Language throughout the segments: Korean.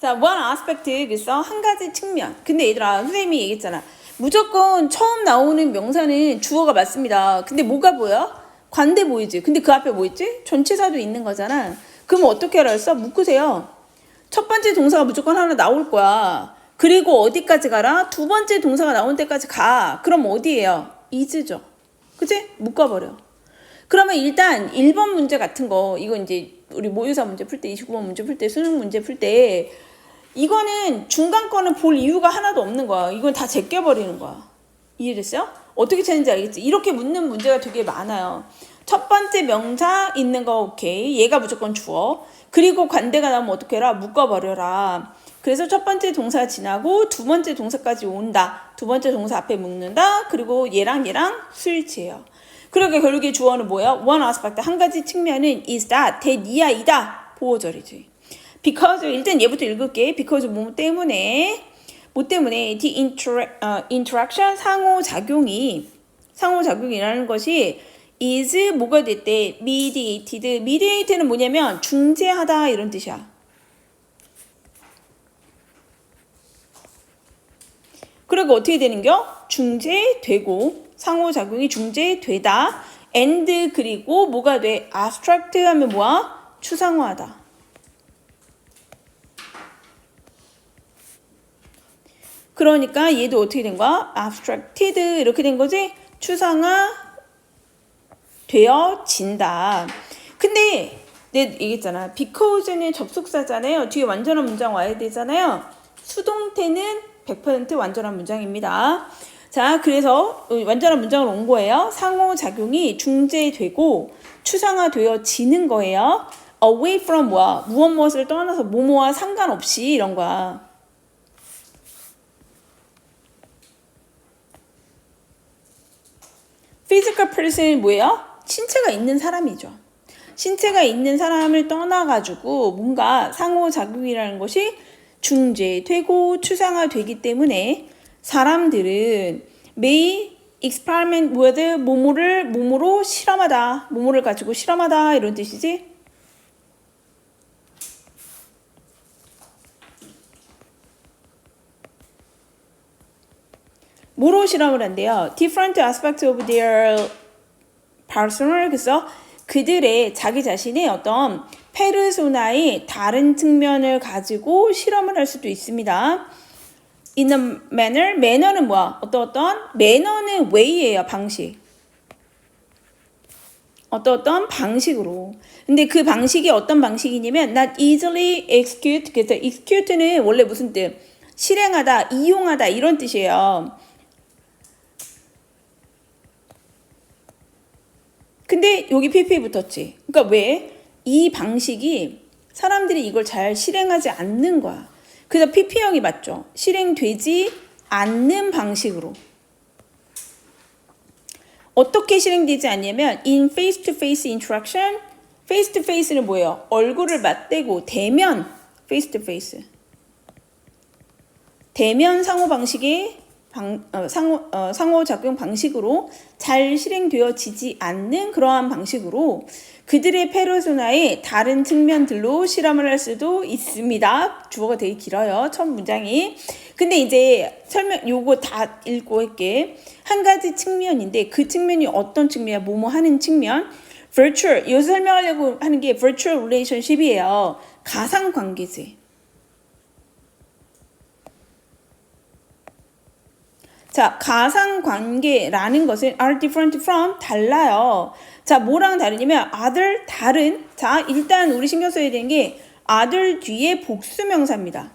자, one aspect 그래서 한 가지 측면. 근데 얘들아, 선생님이 얘기했잖아. 무조건 처음 나오는 명사는 주어가 맞습니다. 근데 뭐가 보여? 관대 보이지. 근데 그 앞에 뭐 있지? 전치사도 있는 거잖아. 그럼 어떻게 알았어? 묶으세요. 첫 번째 동사가 무조건 하나 나올 거야. 그리고 어디까지 가라? 두 번째 동사가 나온 데까지 가. 그럼 어디예요? is죠. 그치? 묶어버려. 그러면 일단 1번 문제 같은 거, 이거 이제 우리 모의사 문제 풀 때, 29번 문제 풀 때, 수능 문제 풀 때, 이거는 중간 거는 볼 이유가 하나도 없는 거야. 이건 다 제껴버리는 거야. 이해됐어요? 어떻게 찾는지 알겠지? 이렇게 묻는 문제가 되게 많아요. 첫 번째 명사 있는 거 오케이. 얘가 무조건 주어. 그리고 관대가 나오면 어떻게 해라? 묶어버려라. 그래서 첫 번째 동사 지나고 두 번째 동사까지 온다. 두 번째 동사 앞에 묶는다. 그리고 얘랑 얘랑 스위치예요. 그러니까 결국에 주어는 뭐야? one aspect 한 가지 측면은 is that 대니야 이다 보호절이지. Because 일단 얘부터 읽을게. because 뭐 때문에 뭐 때문에 the intera, 어, interaction 상호 작용이 상호 작용이라는 것이 is 뭐가 됐대? mediated. mediate는 뭐냐면 중재하다 이런 뜻이야. 그리고 어떻게 되는겨? 중재되고 상호작용이 중재되다. and 그리고 뭐가 돼? abstract 하면 뭐야? 추상화하다. 그러니까 얘도 어떻게 된 거야? abstracted 이렇게 된 거지? 추상화 되어진다. 근데 내가 얘기했잖아. because는 접속사잖아요. 뒤에 완전한 문장 와야 되잖아요. 수동태는 100% 완전한 문장입니다. 자, 그래서 완전한 문장을 온 거예요. 상호작용이 중재되고 추상화되어지는 거예요. away from 뭐야? 무엇 무엇을 떠나서 뭐뭐와 상관없이 이런 거야. Physical person은 뭐예요? 신체가 있는 사람이죠. 신체가 있는 사람을 떠나가지고 뭔가 상호작용이라는 것이 중재되고 추상화되기 때문에 사람들은 may experiment with 모모를 모모로 실험하다 모모를 가지고 실험하다 이런 뜻이지 뭐로 실험을 한대요? different aspects of their personal 그래서 그들의 자기 자신의 어떤 페르소나의 다른 측면을 가지고 실험을 할 수도 있습니다. In a manner, 매너는 뭐야? 어떤 어떤 매너는 way예요, 방식. 어떤 어떤 방식으로. 근데 그 방식이 어떤 방식이냐면 not easily execute. 그래서 execute는 원래 무슨 뜻? 실행하다, 이용하다 이런 뜻이에요. 근데 여기 PP 붙었지. 그러니까 왜? 이 방식이 사람들이 이걸 잘 실행하지 않는 거야. 그래서 PP형이 맞죠. 실행되지 않는 방식으로. 어떻게 실행되지 않냐면 in face to face interaction face to face는 뭐예요? 얼굴을 맞대고 대면 face to face. 대면 상호 방식이 방, 어, 상호, 어, 상호작용 방식으로 잘 실행되어지지 않는 그러한 방식으로 그들의 페르소나의 다른 측면들로 실험을 할 수도 있습니다. 주어가 되게 길어요. 첫 문장이. 근데 이제 설명, 요거 다 읽고 할게. 한 가지 측면인데 그 측면이 어떤 측면이야? 뭐뭐 하는 측면? virtual. 여기서 설명하려고 하는 게 virtual relationship이에요. 가상 관계지. 자, 가상 관계라는 것은 are different from 달라요. 자, 뭐랑 다르냐면 other 다른. 자, 일단 우리 신경 써야 되는 게 other 뒤에 복수 명사입니다.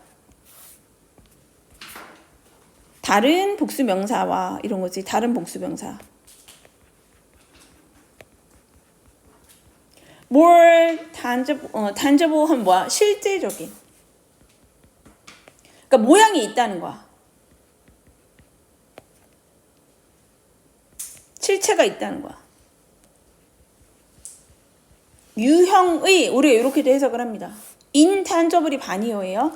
다른 복수 명사와 이런 거지. 다른 복수 명사. more tangible, 어, tangible 하면 뭐야? 실제적인. 그러니까 모양이 있다는 거야. 실체가 있다는 거야. 유형의 우리가 이렇게도 해석을 합니다. 인탄저블이 반이어예요.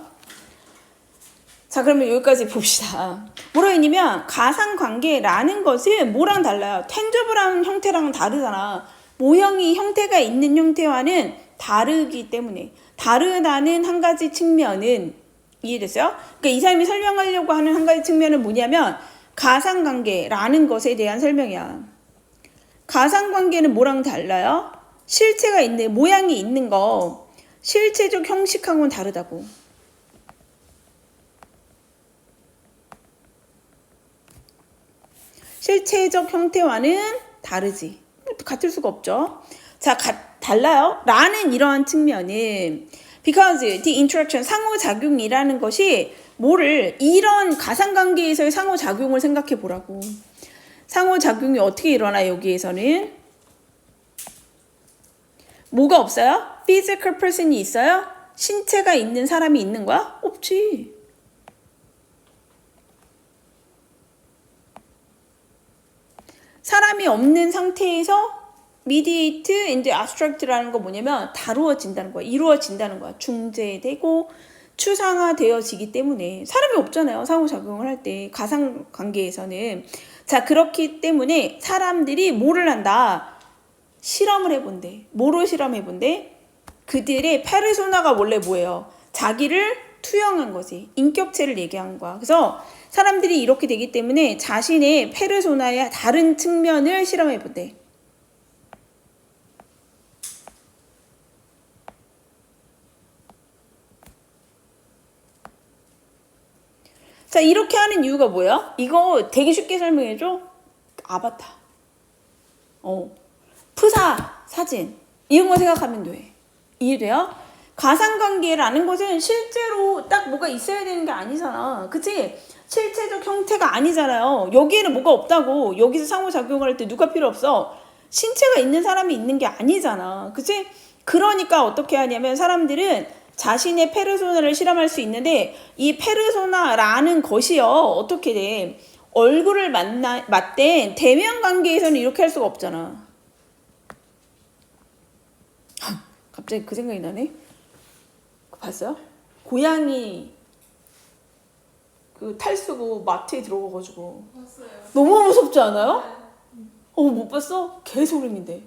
자 그러면 여기까지 봅시다. 뭐라 했냐면 가상관계라는 것은 뭐랑 달라요? 텐저블한 형태랑은 다르잖아. 모형이 형태가 있는 형태와는 다르기 때문에 다르다는 한 가지 측면은 이해됐어요? 그러니까 이 사람이 설명하려고 하는 한 가지 측면은 뭐냐면 가상관계라는 것에 대한 설명이야. 가상관계는 뭐랑 달라요? 실체가 있는 모양이 있는 거 실체적 형식하고는 다르다고. 실체적 형태와는 다르지. 같을 수가 없죠. 자, 가, 달라요. 라는 이러한 측면은 because the interaction 상호작용이라는 것이 뭐를 이런 가상관계에서의 상호작용을 생각해 보라고. 상호작용이 어떻게 일어나 여기에서는 뭐가 없어요? physical person이 있어요? 신체가 있는 사람이 있는 거야? 없지. 사람이 없는 상태에서 mediate and abstract라는 거 뭐냐면 다루어진다는 거야. 이루어진다는 거야. 중재되고 추상화되어지기 때문에 사람이 없잖아요. 상호작용을 할 때 가상 관계에서는 자 그렇기 때문에 사람들이 뭐를 한다 실험을 해본대. 뭐로 실험해본대? 그들의 페르소나가 원래 뭐예요? 자기를 투영한 거지. 인격체를 얘기한 거야. 그래서 사람들이 이렇게 되기 때문에 자신의 페르소나의 다른 측면을 실험해본대. 자, 이렇게 하는 이유가 뭐야? 이거 되게 쉽게 설명해줘. 아바타. 어. 프사, 사진. 이런 거 생각하면 돼. 이해돼요? 가상관계라는 것은 실제로 딱 뭐가 있어야 되는 게 아니잖아. 그치? 실체적 형태가 아니잖아요. 여기에는 뭐가 없다고. 여기서 상호작용을 할 때 누가 필요 없어? 신체가 있는 사람이 있는 게 아니잖아. 그치? 그러니까 어떻게 하냐면 사람들은 자신의 페르소나를 실험할 수 있는데 이 페르소나라는 것이요. 어떻게 돼? 얼굴을 만나, 맞댄 대면 관계에서는 이렇게 할 수가 없잖아. 갑자기 그 생각이 나네. 봤어요? 고양이 그 탈수고 마트에 들어가가지고 봤어요. 너무 무섭지 않아요? 어 못 봤어? 개소름인데.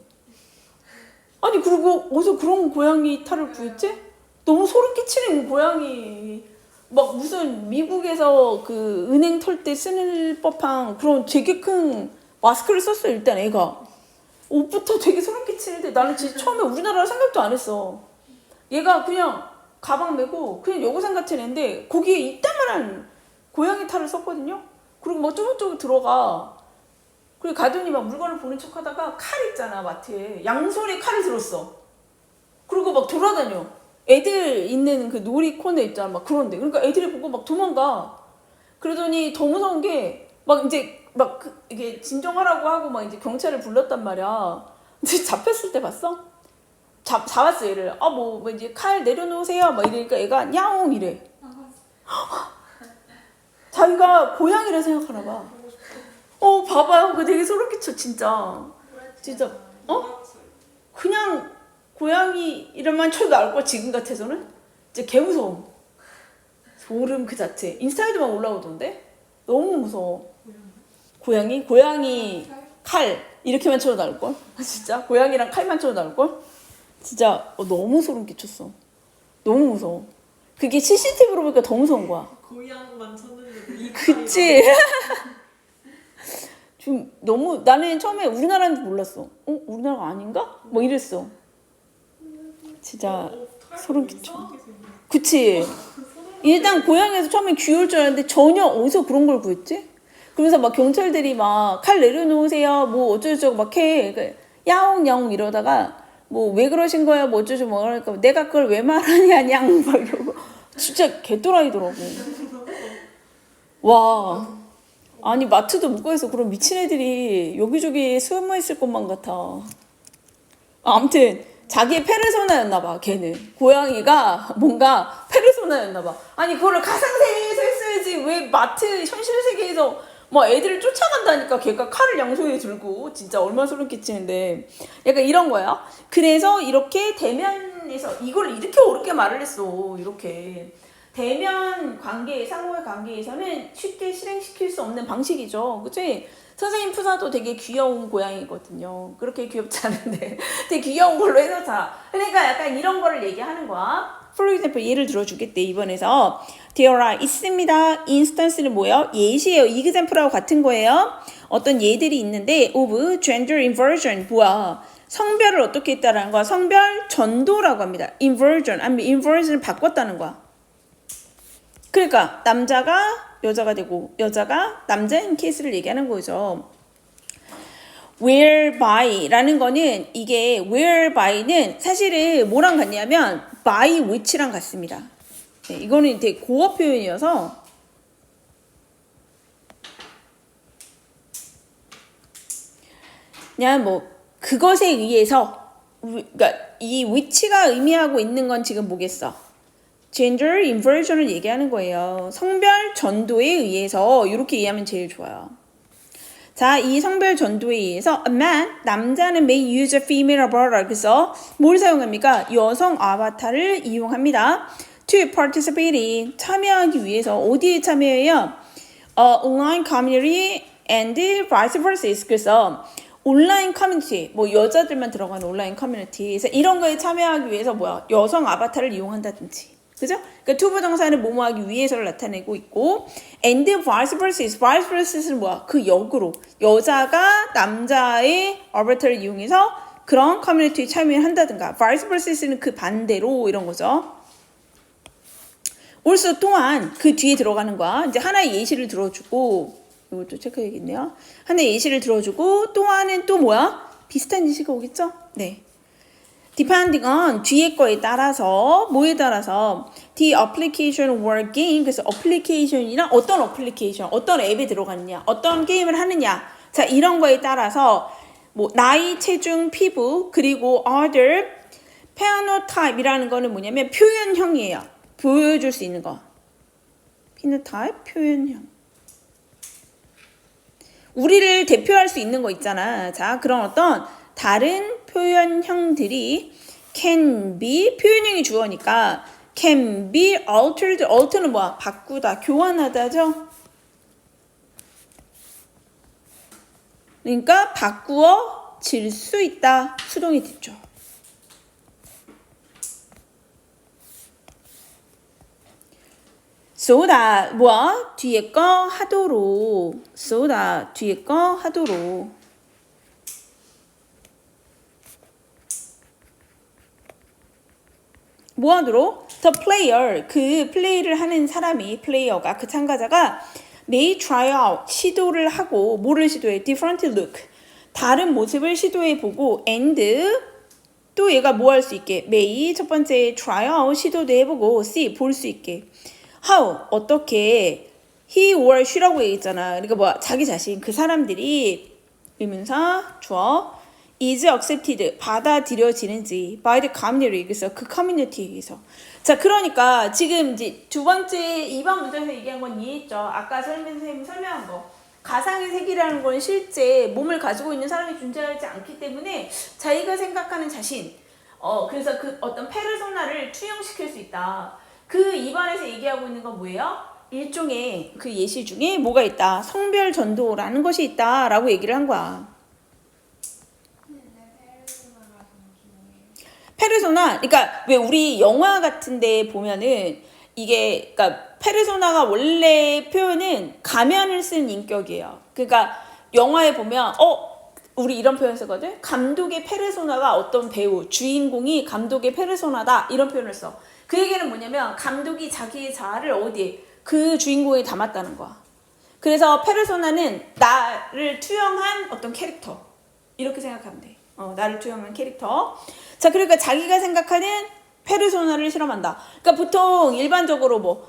아니 그리고 어디서 그런 고양이 탈을 구했지? 너무 소름 끼치는 고양이. 막 무슨 미국에서 그 은행 털 때 쓰는 법한 그런 되게 큰 마스크를 썼어 일단 애가. 옷부터 되게 소름 끼치는데 나는 진짜 처음에 우리나라라 생각도 안 했어. 얘가 그냥 가방 메고 그냥 여고생 같은 애인데 거기에 이따만한 고양이 탈을 썼거든요? 그리고 막 쪼글쪼글 들어가. 그리고 가더니 막 물건을 보는 척 하다가 칼 있잖아 마트에. 양손에 칼을 들었어. 그리고 막 돌아다녀 애들 있는 그 놀이 코너 있잖아 막 그런데 그러니까 애들이 보고 막 도망가 그러더니 더 무서운 게 막 이제 막 그- 이게 진정하라고 하고 막 이제 경찰을 불렀단 말이야 근데 잡혔을 때 봤어? 잡, 잡았어 얘를 아뭐 이제 칼 내려놓으세요 막 이러니까 얘가 야옹 이래 자기가 고양이라 생각하나 봐. 어, 봐봐요. 그거 되게 소름 끼쳐, 진짜. 진짜, 어? 그냥 고양이 이름만 쳐도 나올 거 지금 같아서는? 진짜 개 무서워. 소름 그 자체. 인스타에도만 올라오던데? 너무 무서워. 고양이? 고양이 칼. 이렇게만 쳐도 나올걸? 아, 진짜? 고양이랑 칼만 쳐도 나올 걸? 진짜 어, 너무 소름 끼쳤어. 너무 무서워. 그게 CCTV로 보니까 더 무서운 거야. 고향만 쳤는데도 이 그치? 좀 너무 나는 처음에 우리나라인 줄 몰랐어. 어 우리나라가 아닌가? 뭐 이랬어. 진짜 소름 끼쳐. 그치? 일단 고향에서 처음에 귀여울 줄 알았는데 전혀 어디서 그런 걸 구했지? 그러면서 막 경찰들이 막 칼 내려놓으세요. 뭐 어쩌고저쩌고 막 해. 그 야옹 야옹 이러다가 뭐 왜 그러신 거야? 뭐 어쩌고 뭐 그러니까 내가 그걸 왜 말하냐 냥막 이러고 진짜 개또라이더라고. 와. 아니 마트도 묶어있어 그런 미친 애들이 여기저기 숨어 있을 것만 같아. 아, 아무튼 자기의 페르소나였나 봐. 걔는 고양이가 뭔가 페르소나였나 봐. 아니 그거를 가상세계에서 했어야지 왜 마트 현실 세계에서 뭐 애들을 쫓아간다니까 걔가 칼을 양손에 들고 진짜 얼마나 소름 끼치는데 약간 이런 거야. 그래서 이렇게 대면에서 이걸 이렇게 어렵게 말을 했어. 이렇게 대면 관계, 상호의 관계에서는 쉽게 실행시킬 수 없는 방식이죠. 그치? 선생님 푸사도 되게 귀여운 고양이거든요. 그렇게 귀엽지 않은데 되게 귀여운 걸로 해놓자. 그러니까 약간 이런 거를 얘기하는 거야. For example, 예를 들어주겠대 이번에서 are 있습니다. instance는 뭐예요? 예시예요. example하고 같은 거예요. 어떤 예들이 있는데 of gender inversion 뭐야? 성별을 어떻게 했다라는 거야? 성별 전도라고 합니다. inversion 아니면 inversion을 바꿨다는 거야. 그러니까 남자가 여자가 되고 여자가 남자인 케이스를 얘기하는 거죠. whereby,라는 거는 이게 whereby,는 사실은 뭐랑 같냐면 by which랑 같습니다. 네, 이거는 되게 고어 표현이어서 그냥 뭐 그것에 의해서 위- 그러니까 이 which가 의미하고 있는 건 지금 뭐겠어? Gender inversion을 얘기하는 거예요. 성별 전도에 의해서 이렇게 이해하면 제일 좋아요. 자, 이 성별 전도에 의해서 a man 남자는 may use a female avatar 그래서 뭘 사용합니까? 여성 아바타를 이용합니다. to participate in 참여하기 위해서 어디에 참여해요? 어, online community and vice versa. 그래서 온라인 커뮤니티, 뭐 여자들만 들어가는 온라인 커뮤니티, 그래서 이런 거에 참여하기 위해서 뭐야 여성 아바타를 이용한다든지, 그죠? 그러니까 투부 정사는 뭐뭐 하기 위해서를 나타내고 있고, and vice versa, vice versa는 뭐야 그 역으로 여자가 남자의 아바타를 이용해서 그런 커뮤니티에 참여한다든가, vice versa는 그 반대로 이런 거죠. also 또한 그 뒤에 들어가는 거야. 이제 하나의 예시를 들어주고 이것도 체크해야겠네요. 하나의 예시를 들어주고 또 하나는 또 뭐야? 비슷한 예시가 오겠죠? 네. Depending on 뒤에 거에 따라서 뭐에 따라서 the application or game 그래서 application이랑 어떤 application 어떤 앱에 들어갔느냐 어떤 게임을 하느냐. 자 이런 거에 따라서 뭐 나이 체중 피부 그리고 other phenotype이라는 거는 뭐냐면 표현형이에요. 보여줄 수 있는 거. phenotype 표현형. 우리를 대표할 수 있는 거 있잖아. 자, 그런 어떤 다른 표현형들이 can be 표현형이 주어니까 can be altered. alter는 뭐야? 바꾸다, 교환하다죠. 그러니까 바꾸어 질 수 있다. 수동이 됐죠. so 뭐야? 뒤에 거 하도록 so 뒤에 거 하도록 뭐 하도록? the player 그 플레이를 하는 사람이 플레이어가 그 참가자가 may try out 시도를 하고 뭐를 시도해? different look 다른 모습을 시도해 보고 and 또 얘가 뭐 할 수 있게 may 첫 번째 try out 시도도 해보고 see 볼 수 있게 how 어떻게 he or she라고 얘기했잖아. 그러니까 뭐야 자기 자신 그 사람들이 의문사 주어 is accepted 받아들여지는지 by the community 그래서 그 커뮤니티에서 자 그러니까 지금 이제 두 번째 2번 문제에서 얘기한 건 이해했죠. 아까 설명 선생님 설명한 거 가상의 세계라는 건 실제 몸을 가지고 있는 사람이 존재하지 않기 때문에 자기가 생각하는 자신 어 그래서 그 어떤 페르소나를 투영시킬 수 있다. 그 2번에서 얘기하고 있는 건 뭐예요? 일종의 그 예시 중에 뭐가 있다. 성별 전도라는 것이 있다라고 얘기를 한 거야. 페르소나, 그러니까 왜 우리 영화 같은데 보면은 이게 그러니까 페르소나가 원래 표현은 가면을 쓴 인격이에요. 그러니까 영화에 보면 어 우리 이런 표현 쓰거든. 감독의 페르소나가 어떤 배우 주인공이 감독의 페르소나다 이런 표현을 써. 그 얘기는 뭐냐면 감독이 자기의 자아를 어디에 그 주인공에 담았다는 거야. 그래서 페르소나는 나를 투영한 어떤 캐릭터 이렇게 생각하면 돼. 어, 나를 투영한 캐릭터. 자, 그러니까 자기가 생각하는 페르소나를 실험한다. 그러니까 보통 일반적으로 뭐,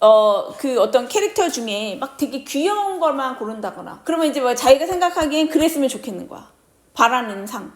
어, 그 어떤 캐릭터 중에 막 되게 귀여운 것만 고른다거나, 그러면 이제 뭐 자기가 생각하기엔 그랬으면 좋겠는 거야. 바라는 상.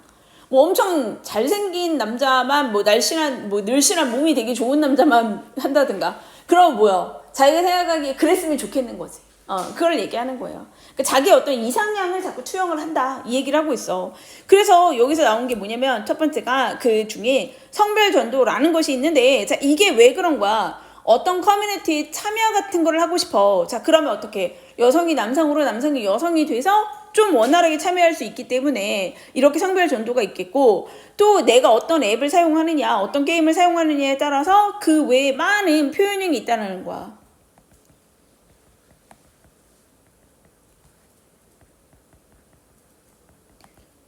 뭐 엄청 잘생긴 남자만 뭐 날씬한, 뭐 늘씬한 몸이 되게 좋은 남자만 한다든가. 그럼 뭐야. 자기가 생각하기에 그랬으면 좋겠는 거지. 어, 그걸 얘기하는 거예요. 그러니까 자기 어떤 이상향을 자꾸 투영을 한다. 이 얘기를 하고 있어. 그래서 여기서 나온 게 뭐냐면 첫 번째가 그 중에 성별 전도라는 것이 있는데 자, 이게 왜 그런 거야? 어떤 커뮤니티 참여 같은 거를 하고 싶어. 자, 그러면 어떻게? 여성이 남성으로 남성이 여성이 돼서 좀 원활하게 참여할 수 있기 때문에 이렇게 성별 전도가 있겠고 또 내가 어떤 앱을 사용하느냐 어떤 게임을 사용하느냐에 따라서 그 외에 많은 표현형이 있다는 거야.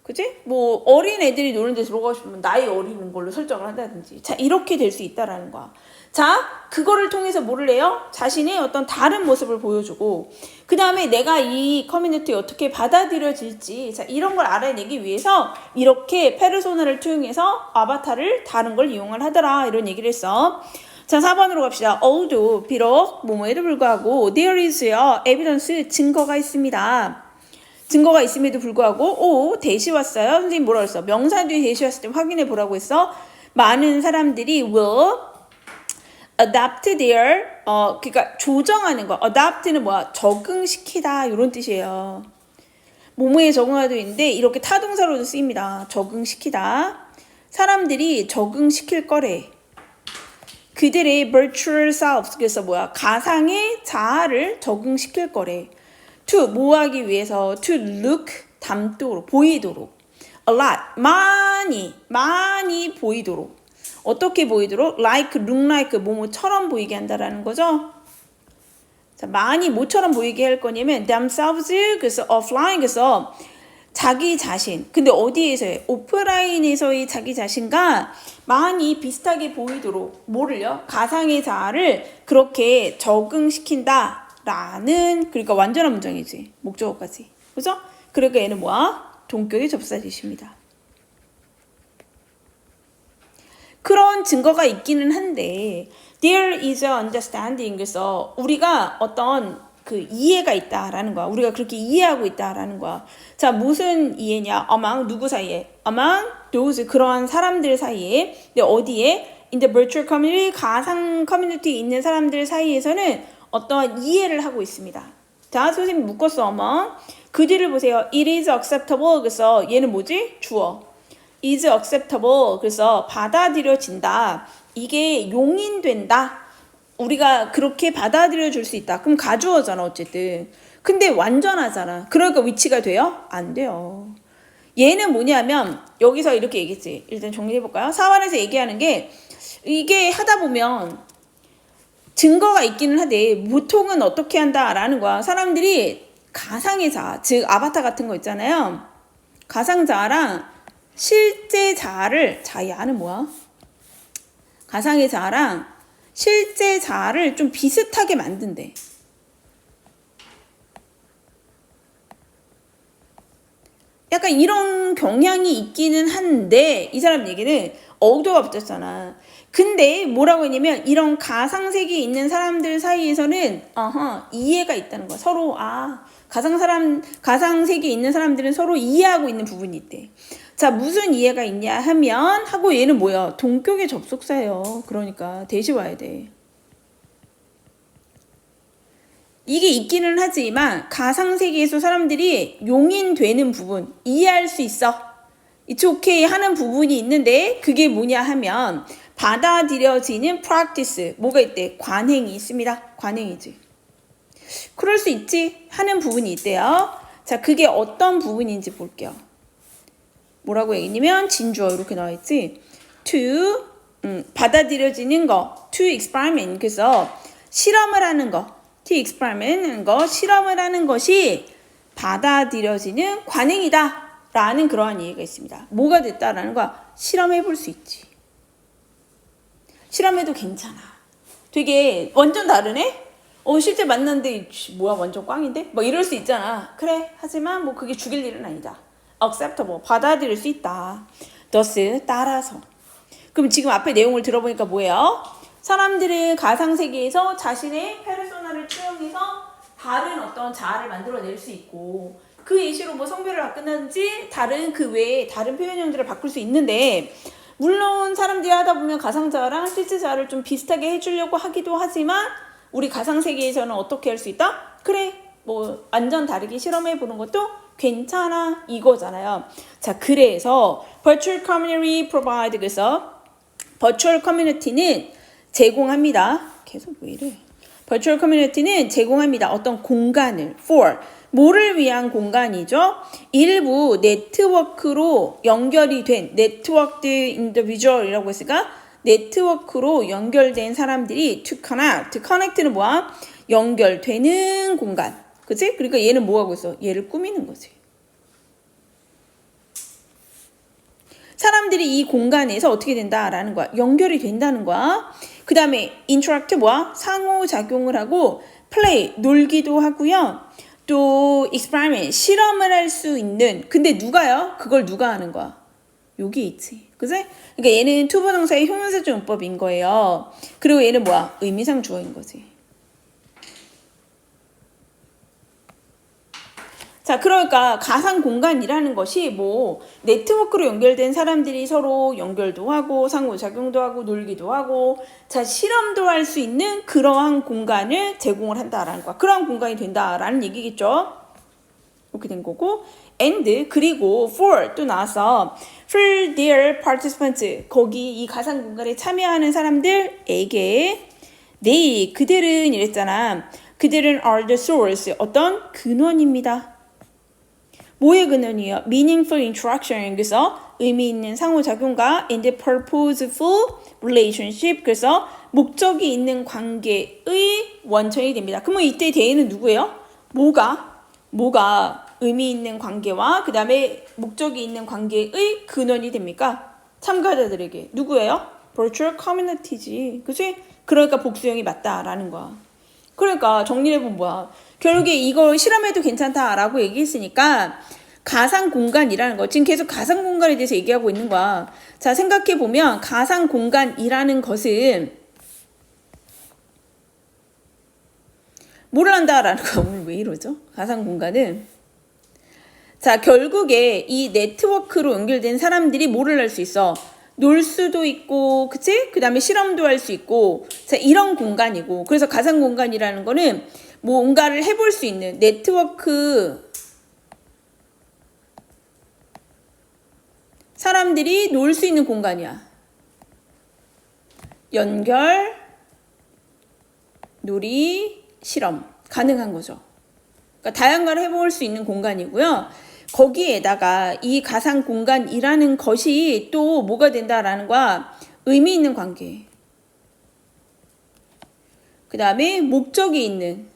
그지? 뭐 어린 애들이 노는 데 들어가고 싶으면 나이 어리는 걸로 설정을 한다든지 자 이렇게 될 수 있다라는 거야. 자 그거를 통해서 뭐를 해요? 자신의 어떤 다른 모습을 보여주고 그 다음에 내가 이 커뮤니티에 어떻게 받아들여질지 자 이런 걸 알아내기 위해서 이렇게 페르소나를 투영해서 아바타를 다른 걸 이용을 하더라 이런 얘기를 했어. 자 4번으로 갑시다. 어우도 비록 뭐뭐에도 불구하고 there is요 evidence 증거가 있습니다. 증거가 있음에도 불구하고 오 대시 왔어요. 선생님 뭐라 그랬어? 명사 뒤에 대시 왔을 때 확인해 보라고 했어. 많은 사람들이 will adapt their 어 그러니까 조정하는 거. adapt는 뭐야? 적응시키다 이런 뜻이에요. 뭐뭐에 적응하도 있는데 이렇게 타동사로도 쓰입니다. 적응시키다. 사람들이 적응시킬 거래. 그들의 virtual selves 그래서 뭐야? 가상의 자아를 적응시킬 거래. To 뭐하기 위해서 to look 담도록 보이도록. A lot. 많이 많이 보이도록. 어떻게 보이도록? like look like 뭐뭐처럼 보이게 한다라는 거죠. 자 많이 뭐처럼 보이게 할 거냐면 themselves 그래서 offline 그래서 자기 자신. 근데 어디에서의 오프라인에서의 자기 자신과 많이 비슷하게 보이도록. 뭐를요? 가상의 자아를 그렇게 적응시킨다 라는 그러니까 완전한 문장이지 목적어까지 그죠? 그러니까 얘는 뭐야? 동격의 접사짓입니다. 그런 증거가 있기는 한데 there is a understanding 그래서 우리가 어떤 그 이해가 있다라는 거야. 우리가 그렇게 이해하고 있다라는 거야. 자, 무슨 이해냐? among 누구 사이에? among those 그러한 사람들 사이에. 근데 어디에? in the virtual community 가상 커뮤니티에 있는 사람들 사이에서는 어떠한 이해를 하고 있습니다. 자, 선생님 묶었어, 어머. 그 뒤를 보세요. It is acceptable. 그래서 얘는 뭐지? 주어. is acceptable. 그래서 받아들여진다. 이게 용인된다. 우리가 그렇게 받아들여 줄 수 있다. 그럼 가주어잖아, 어쨌든. 근데 완전하잖아. 그러니까 위치가 돼요? 안 돼요. 얘는 뭐냐면, 여기서 이렇게 얘기했지. 일단 정리해볼까요? 사활에서 얘기하는 게, 이게 하다 보면, 증거가 있기는 한데 보통은 어떻게 한다라는 거야. 사람들이 가상의 자아, 즉 아바타 같은 거 있잖아요. 가상 자아랑 실제 자아를 자아는 뭐야? 가상의 자아랑 실제 자아를 좀 비슷하게 만든대. 약간 이런 경향이 있기는 한데 이 사람 얘기는 어도가 붙었잖아. 근데 뭐라고 했냐면 이런 가상 세계에 있는 사람들 사이에서는 어허, 이해가 있다는 거야. 서로 아 가상 사람 가상 세계에 있는 사람들은 서로 이해하고 있는 부분이 있대. 자 무슨 이해가 있냐 하면 하고 얘는 뭐야 동격의 접속사예요. 그러니까 대시 와야 돼. 이게 있기는 하지만 가상 세계에서 사람들이 용인되는 부분 이해할 수 있어. it's okay 하는 부분이 있는데 그게 뭐냐 하면 받아들여지는 practice 뭐가 있대? 관행이 있습니다. 관행이지. 그럴 수 있지 하는 부분이 있대요. 자, 그게 어떤 부분인지 볼게요. 뭐라고 얘기냐면 진주어 이렇게 나와 있지. to 음, 받아들여지는 거, to experiment 그래서 실험을 하는 거, to experiment 하는 거, 실험을 하는 것이 받아들여지는 관행이다. 라는 그러한 이해가 있습니다. 뭐가 됐다라는 거야? 실험해 볼 수 있지. 실험해도 괜찮아. 되게 완전 다르네? 어, 실제 만났는데, 뭐야, 완전 꽝인데? 뭐 이럴 수 있잖아. 그래, 하지만 뭐 그게 죽일 일은 아니다. acceptable, 받아들일 수 있다. thus, 따라서. 그럼 지금 앞에 내용을 들어보니까 뭐예요? 사람들은 가상세계에서 자신의 페르소나를 투영해서 다른 어떤 자아를 만들어낼 수 있고, 그 예시로 뭐 성별을 바꾼다든지 다른 그 외에 다른 표현형들을 바꿀 수 있는데 물론 사람들이 하다 보면 가상자아랑 실제자아를 좀 비슷하게 해주려고 하기도 하지만 우리 가상 세계에서는 어떻게 할 수 있다? 그래 뭐 완전 다르게 실험해 보는 것도 괜찮아 이거잖아요. 자 그래서 virtual community provide 그래서 virtual community는 제공합니다. 계속 왜 이래? virtual community는 제공합니다. 어떤 공간을 for 뭐를 위한 공간이죠? 일부 네트워크로 연결이 된 네트워크 individual이라고 했으니까 네트워크로 연결된 사람들이 to connect. connect는 뭐야? 연결되는 공간. 그치? 그러니까 얘는 뭐 하고 있어? 얘를 꾸미는 거지. 사람들이 이 공간에서 어떻게 된다라는 거야. 연결이 된다는 거야. 그 다음에 interact 뭐야? 상호작용을 하고 play 놀기도 하고요. 또 experiment 실험을 할 수 있는 근데 누가요? 그걸 누가 하는 거야? 여기 있지. 그지? 그러니까 얘는 투부동사의 효용사적 용법인 거예요. 그리고 얘는 뭐야? 의미상 주어인 거지. 자, 그러니까 가상 공간이라는 것이 뭐 네트워크로 연결된 사람들이 서로 연결도 하고 상호작용도 하고 놀기도 하고 자, 실험도 할 수 있는 그러한 공간을 제공을 한다라는 거야. 그러한 공간이 된다라는 얘기겠죠. 이렇게 된 거고 and 그리고 for 또 나와서 for their participants 거기 이 가상 공간에 참여하는 사람들에게 they 그들은 이랬잖아. 그들은 are the source 어떤 근원입니다. 뭐의 근원이에요? meaningful interaction 그래서 의미 있는 상호작용과 and purposeful relationship 그래서 목적이 있는 관계의 원천이 됩니다. 그러면 이때 대의는 누구예요? 뭐가 뭐가 의미 있는 관계와 그 다음에 목적이 있는 관계의 근원이 됩니까? 참가자들에게 누구예요? virtual community지, 그치? 그러니까 복수형이 맞다라는 거야. 그러니까 정리해보면 뭐야? 결국에 이거 실험해도 괜찮다라고 얘기했으니까 가상 공간이라는 거 지금 계속 가상 공간에 대해서 얘기하고 있는 거야. 자 생각해 보면 가상 공간이라는 것은 뭘 한다라는 거 오늘 왜 이러죠? 가상 공간은 자 결국에 이 네트워크로 연결된 사람들이 뭐를 할 수 있어? 놀 수도 있고, 그치? 그 다음에 실험도 할 수 있고, 자, 이런 공간이고. 그래서 가상 공간이라는 거는 뭔가를 해볼 수 있는 네트워크 사람들이 놀 수 있는 공간이야. 연결, 놀이, 실험. 가능한 거죠. 그러니까 다양한 해볼 수 있는 공간이고요. 거기에다가 이 가상 공간이라는 것이 또 뭐가 된다라는 거야. 의미 있는 관계. 그 다음에 목적이 있는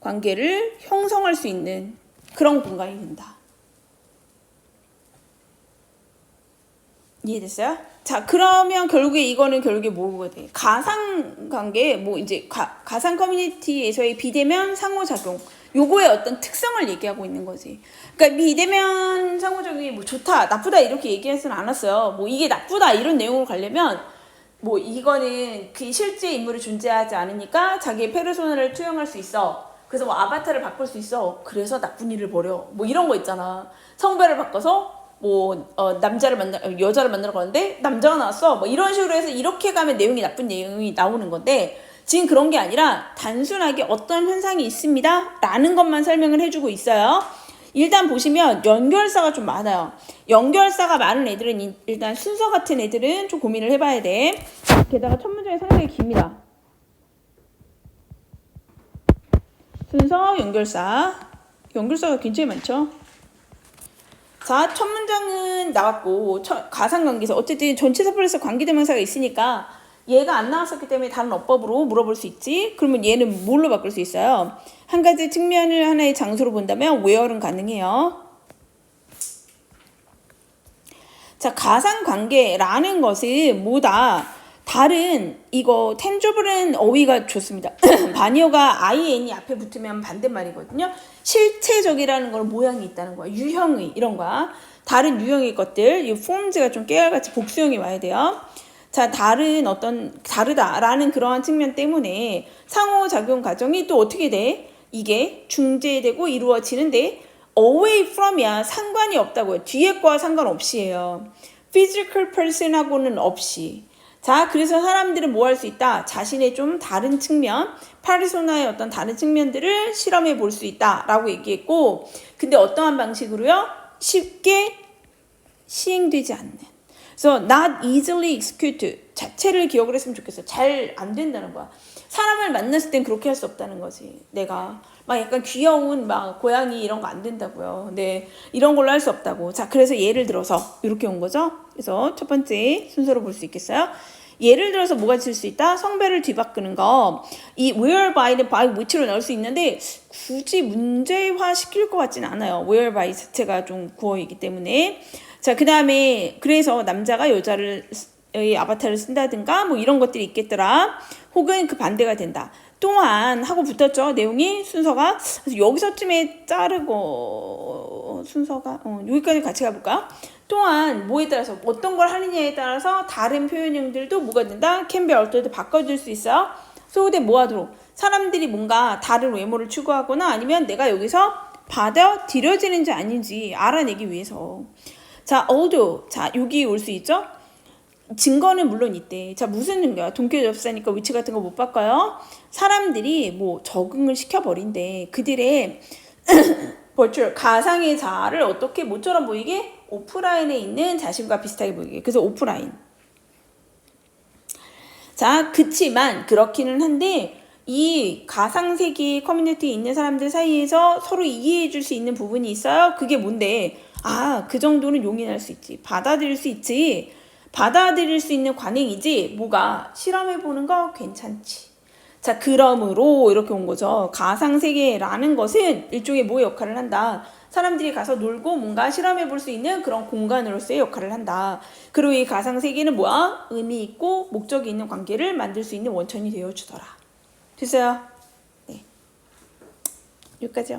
관계를 형성할 수 있는 그런 공간이 된다. 이해됐어요? 자, 그러면 결국에 이거는 결국에 뭐가 돼? 가상 관계, 뭐 이제 가, 가상 커뮤니티에서의 비대면 상호작용. 요거의 어떤 특성을 얘기하고 있는 거지. 그러니까 비대면 상호작용이 뭐 좋다, 나쁘다 이렇게 얘기하지는 않았어요. 뭐 이게 나쁘다 이런 내용으로 가려면 뭐 이거는 그 실제 인물이 존재하지 않으니까 자기의 페르소나를 투영할 수 있어. 그래서 뭐 아바타를 바꿀 수 있어. 그래서 나쁜 일을 벌여. 뭐 이런 거 있잖아. 성별을 바꿔서 뭐 어, 남자를 만나 어, 여자를 만나러 가는데 남자가 나왔어. 뭐 이런 식으로 해서 이렇게 가면 내용이 나쁜 내용이 나오는 건데 지금 그런 게 아니라 단순하게 어떤 현상이 있습니다 라는 것만 설명을 해주고 있어요. 일단 보시면 연결사가 좀 많아요. 연결사가 많은 애들은 이- 일단 순서 같은 애들은 좀 고민을 해봐야 돼. 게다가 첫 문장이 상당히 깁니다. 순서 연결사 연결사가 굉장히 많죠. 자, 첫 문장은 나왔고 첫, 가상관계에서 어쨌든 전체사 플러스 관계대명사가 있으니까 얘가 안 나왔었기 때문에 다른 어법으로 물어볼 수 있지. 그러면 얘는 뭘로 바꿀 수 있어요? 한 가지 측면을 하나의 장소로 본다면 where는 가능해요. 자, 가상관계라는 것은 뭐다? 다른 이거 텐조블은 어휘가 좋습니다. 바니어가 IN이 앞에 붙으면 반대말이거든요. 실체적이라는 건 모양이 있다는 거야. 유형의 이런 거야. 다른 유형의 것들, 이 폼즈가 좀 깨알같이 복수형이 와야 돼요. 자, 다른 어떤 다르다라는 그러한 측면 때문에 상호작용 과정이 또 어떻게 돼? 이게 중재되고 이루어지는데 away from이야 상관이 없다고요. 뒤에 거와 상관없이에요. physical person하고는 없이. 자, 그래서 사람들은 뭐 할 수 있다? 자신의 좀 다른 측면, 파리소나의 어떤 다른 측면들을 실험해 볼 수 있다 라고 얘기했고, 근데 어떠한 방식으로요? 쉽게 시행되지 않는. 그래서 not easily executed. 자체를 기억을 했으면 좋겠어. 잘 안 된다는 거야. 사람을 만났을 땐 그렇게 할 수 없다는 거지. 내가 막 약간 귀여운 막 고양이 이런 거 안 된다고요. 네, 이런 걸로 할 수 없다고. 자, 그래서 예를 들어서 이렇게 온 거죠. 그래서 첫 번째 순서로 볼 수 있겠어요. 예를 들어서 뭐가 칠수 있다? 성별을 뒤바꾸는 거. 이 where by는 by which로 나올 수 있는데 굳이 문제화 시킬 것 같지는 않아요. where by 자체가 좀 구어이기 때문에. 자, 그 다음에 그래서 남자가 여자를 의 아바타를 쓴다든가 뭐 이런 것들이 있겠더라. 혹은 그 반대가 된다. 또한 하고 붙었죠. 내용이 순서가 여기서쯤에 자르고 순서가 어, 여기까지 같이 가볼까? 또한 뭐에 따라서 어떤 걸 하느냐에 따라서 다른 표현형들도 뭐가 된다? be altered 바꿔줄 수 that 뭐 하도록 사람들이 뭔가 다른 외모를 추구하거나 아니면 내가 여기서 받아들여지는지 아닌지 알아내기 위해서 자 although 자 여기 올 수 있죠? 증거는 물론 있대. 자, 무슨 증거야? 동표 접사니까 위치 같은 거 못 바꿔요. 사람들이 뭐 적응을 시켜버린대. 그들의 버추얼 가상의 자아를 어떻게 모처럼 보이게 오프라인에 있는 자신과 비슷하게 보이게. 그래서 오프라인. 자, 그치만 그렇기는 한데 이 가상 세계 커뮤니티에 있는 사람들 사이에서 서로 이해해 줄 수 있는 부분이 있어요. 그게 뭔데? 아, 그 정도는 용인할 수 있지. 받아들일 수 있지. 받아들일 수 있는 관행이지. 뭐가 실험해 보는 거 괜찮지. 자, 그러므로 이렇게 온 거죠. 가상 세계라는 것은 일종의 뭐 역할을 한다. 사람들이 가서 놀고 뭔가 실험해 볼 수 있는 그런 공간으로서의 역할을 한다. 그리고 이 가상 세계는 뭐야? 의미 있고 목적이 있는 관계를 만들 수 있는 원천이 되어 주더라. 됐어요? 네. 여기까지요.